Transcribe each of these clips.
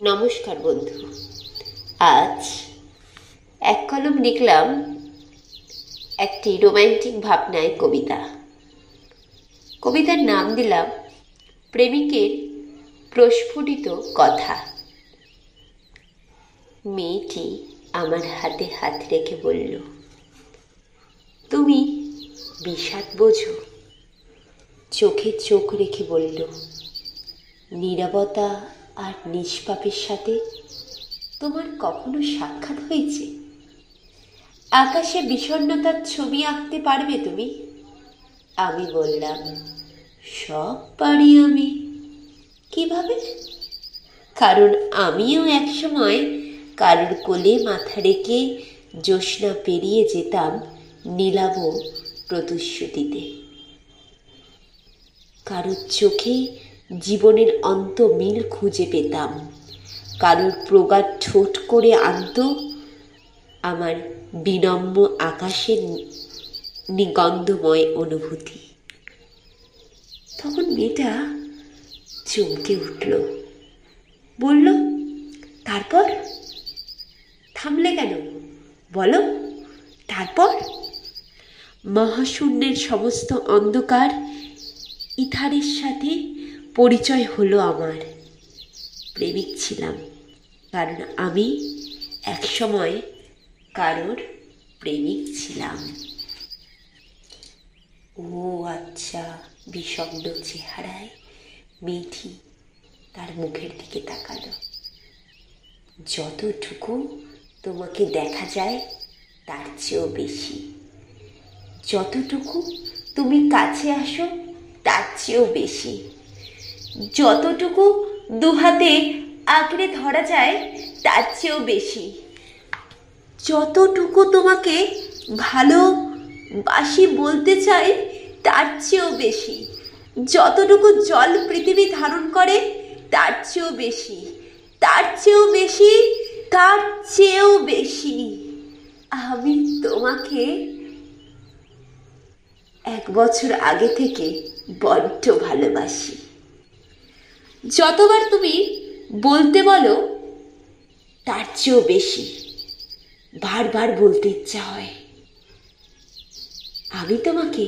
নমস্কার বন্ধু। আজ এক কলম লিখলাম একটি রোম্যান্টিক ভাবনায় কবিতা। কবিতার নাম দিলাম প্রেমিকের প্রস্ফুটিত কথা। মেয়েটি আমার হাতে হাত রেখে বলল, তুমি বিষাদ বোঝো। চোখে চোখ রেখে বলল, নীরবতা আর নিষ্পাপের সাথে তোমার কখনো সাক্ষাৎ হয়েছে? আকাশে বিষণ্ণতার ছবি আঁকতে পারবে তুমি? আমি বললাম, সব পারি আমি। কীভাবে? কারণ আমিও একসময় কারোর কোলে মাথা রেখে জ্যোৎস্না পেরিয়ে যেতাম নীলাব প্রতিশ্রুতিতে কারোর চোখে জীবনের অন্ত মিল খুঁজে পেতাম। কারুর প্রগাঢ় ঠোঁট করে আনত, আমার বিনম্র আকাশের নিগন্ধময় অনুভূতি। তখন মেয়েটা চমকে উঠল। বলল, তারপর? থামলে কেন? বলো, তারপর? মহাশূন্যের সমস্ত অন্ধকার ইথারের সাথে পরিচয় হলো আমার। প্রেমিক ছিলাম, কারণ আমি একসময় কারোর প্রেমিক ছিলাম। ও আচ্ছা বিষণ্ণ চেহারায় মেথি তার মুখের দিকে তাকালো। যতটুকু তোমাকে দেখা যায়, তার চেয়েও বেশি। যতটুকু তুমি কাছে আসো, তার চেয়েও বেশি। যতটুকু দুহাতে আঁকড়ে ধরা যায়, তার চেয়েও বেশি। যতটুকু তোমাকে ভালো বাসি বলতে চাই তার চেয়েও বেশি। যতটুকু জল পৃথিবী ধারণ করে, তার চেয়েও বেশি। তার চেয়েও বেশি, তার চেয়েও বেশি। আমি তোমাকে এক বছর আগে থেকে বড্ড ভালোবাসি। যতবার তুমি বলতে বলো, তার চেয়েও বেশি বারবার বলতে ইচ্ছা হয়। আমি তোমাকে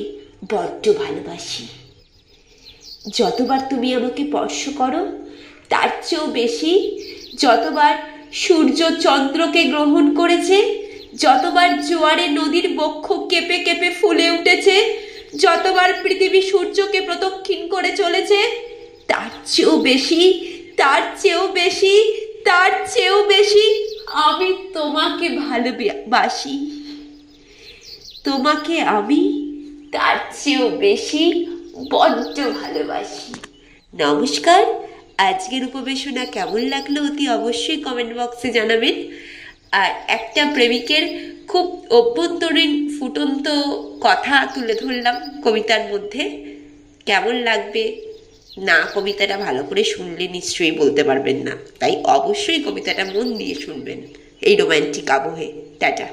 বড্ড ভালোবাসি। যতবার তুমি আমাকে স্পর্শ করো, তার চেয়েও বেশি যতবার সূর্য চন্দ্রকে গ্রহণ করেছে, যতবার জোয়ারে নদীর বক্ষ কেঁপে কেঁপে ফুলে উঠেছে, যতবার পৃথিবী সূর্যকে প্রদক্ষিণ করে চলেছে তার চেয়েও বেশি, তার চেয়েও বেশি, তার চেয়েও বেশি আমি তোমাকে ভালোবাসি। তোমাকে আমি তার চেয়েও বেশি বড্ড ভালোবাসি। নমস্কার, আজকের উপবেশনা কেমন লাগল অতি অবশ্যই কমেন্ট বক্সে জানাবেন। আর একটা প্রেমিকের খুব অভ্যন্তরীণ ফুটন্ত কথা তুলে ধরলাম কবিতার মধ্যে। কেমন লাগবে? না, কবিতাটা ভালো করে শুনলে নিশ্চয়ই বলতে পারবেন না। তাই অবশ্যই কবিতাটা মন দিয়ে শুনবেন। এই রোম্যান্টিক আবহে। টাটা।